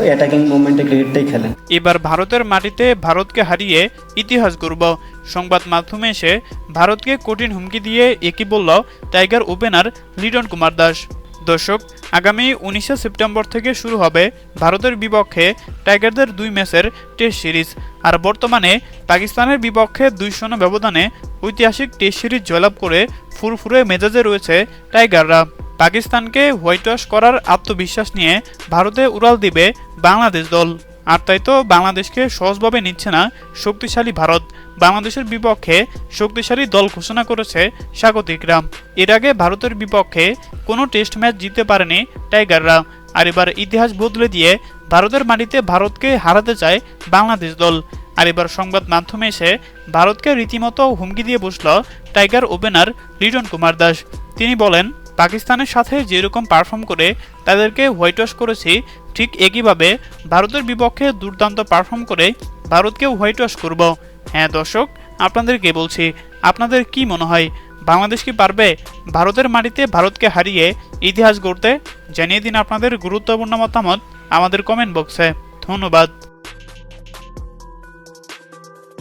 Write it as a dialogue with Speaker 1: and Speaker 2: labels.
Speaker 1: Attacking মুভমেন্টে ক্রিকেটটাই খেলেন
Speaker 2: এবার ভারতের মাটিতে ভারতকে হারিয়ে ইতিহাস গড়ব। সংবাদ মাধ্যমে এসে ভারতকে কঠিন হুমকি দিয়ে একই বলল টাইগার ওপেনার লিটন কুমার দাস। দর্শক, আগামী উনিশে সেপ্টেম্বর থেকে শুরু হবে ভারতের বিপক্ষে টাইগারদের দুই ম্যাচের টেস্ট সিরিজ আর বর্তমানে পাকিস্তানের বিপক্ষে দুই শূন্য ব্যবধানে ঐতিহাসিক টেস্ট সিরিজ জয়লাভ করে ফুরফুরে মেজাজে রয়েছে টাইগাররা পাকিস্তানকে হোয়াইট ওয়াশ করার আত্মবিশ্বাস নিয়ে ভারতে উড়াল দিবে বাংলাদেশ দল। আর তাই তো বাংলাদেশকে সহজভাবে নিচ্ছে না শক্তিশালী ভারত। বাংলাদেশের বিপক্ষে শক্তিশালী দল ঘোষণা করেছে স্বাগতিকরা এর আগে ভারতের বিপক্ষে কোনো টেস্ট ম্যাচ জিততে পারেনি টাইগাররা। আর এবার ইতিহাস বদলে দিয়ে ভারতের মাটিতে ভারতকে হারাতে চায় বাংলাদেশ দল। আর এবার সংবাদ মাধ্যমে এসে ভারতকে রীতিমতো হুমকি দিয়ে বসল টাইগার ওপেনার লিটন কুমার দাস। তিনি বলেন পাকিস্তানের সাথে যেরকম পারফর্ম করে তাদেরকে হোয়াইট ওয়াশ করেছি, ঠিক একইভাবে ভারতের বিপক্ষে দুর্দান্ত পারফর্ম করে ভারতকে হোয়াইট ওয়াশ করব। হ্যাঁ দর্শক, আপনাদেরকে বলছি, আপনাদের কি মনে হয়, বাংলাদেশ কি পারবে ভারতের মাটিতে ভারতকে হারিয়ে ইতিহাস গড়তে? জানিয়ে দিন আপনাদের গুরুত্বপূর্ণ মতামত আমাদের কমেন্ট বক্সে ধন্যবাদ।